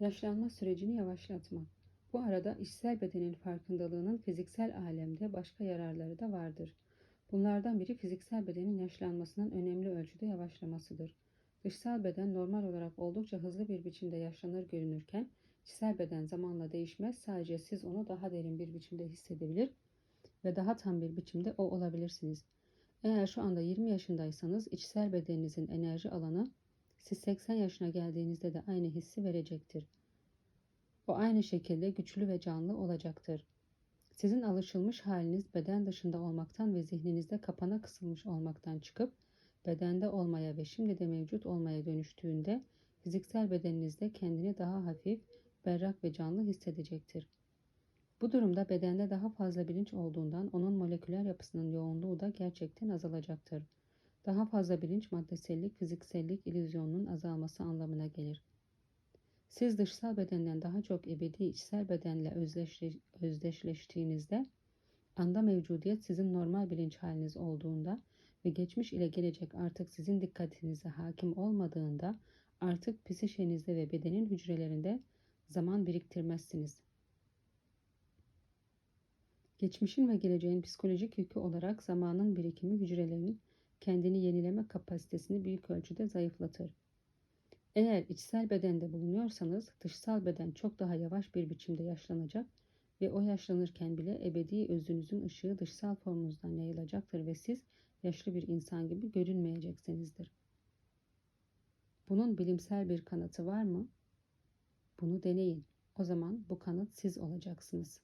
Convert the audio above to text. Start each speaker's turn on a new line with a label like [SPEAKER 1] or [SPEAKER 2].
[SPEAKER 1] Yaşlanma sürecini yavaşlatma. Bu arada içsel bedenin farkındalığının fiziksel alemde başka yararları da vardır. Bunlardan biri fiziksel bedenin yaşlanmasının önemli ölçüde yavaşlamasıdır. Dışsal beden normal olarak oldukça hızlı bir biçimde yaşlanır görünürken, içsel beden zamanla değişmez, sadece siz onu daha derin bir biçimde hissedebilir ve daha tam bir biçimde o olabilirsiniz. Eğer şu anda 20 yaşındaysanız içsel bedeninizin enerji alanı siz 80 yaşına geldiğinizde de aynı hissi verecektir. O aynı şekilde güçlü ve canlı olacaktır. Sizin alışılmış haliniz beden dışında olmaktan ve zihninizde kapana kısılmış olmaktan çıkıp bedende olmaya ve şimdi de mevcut olmaya dönüştüğünde fiziksel bedeninizde kendini daha hafif, berrak ve canlı hissedecektir. Bu durumda bedende daha fazla bilinç olduğundan onun moleküler yapısının yoğunluğu da gerçekten azalacaktır. Daha fazla bilinç maddesellik, fiziksellik illüzyonunun azalması anlamına gelir. Siz dışsal bedenden daha çok ebedi içsel bedenle özdeşle, özdeşleştiğinizde anda mevcudiyet sizin normal bilinç haliniz olduğunda ve geçmiş ile gelecek artık sizin dikkatinize hakim olmadığında artık psişenizde ve bedenin hücrelerinde zaman biriktirmezsiniz. Geçmişin ve geleceğin psikolojik yükü olarak zamanın birikimi hücrelerin kendini yenileme kapasitesini büyük ölçüde zayıflatır. Eğer içsel bedende bulunuyorsanız dışsal beden çok daha yavaş bir biçimde yaşlanacak ve o yaşlanırken bile ebedi özünüzün ışığı dışsal formunuzdan yayılacaktır ve siz yaşlı bir insan gibi görünmeyeceksinizdir. Bunun bilimsel bir kanıtı var mı? Bunu deneyin. O zaman bu kanıt siz olacaksınız.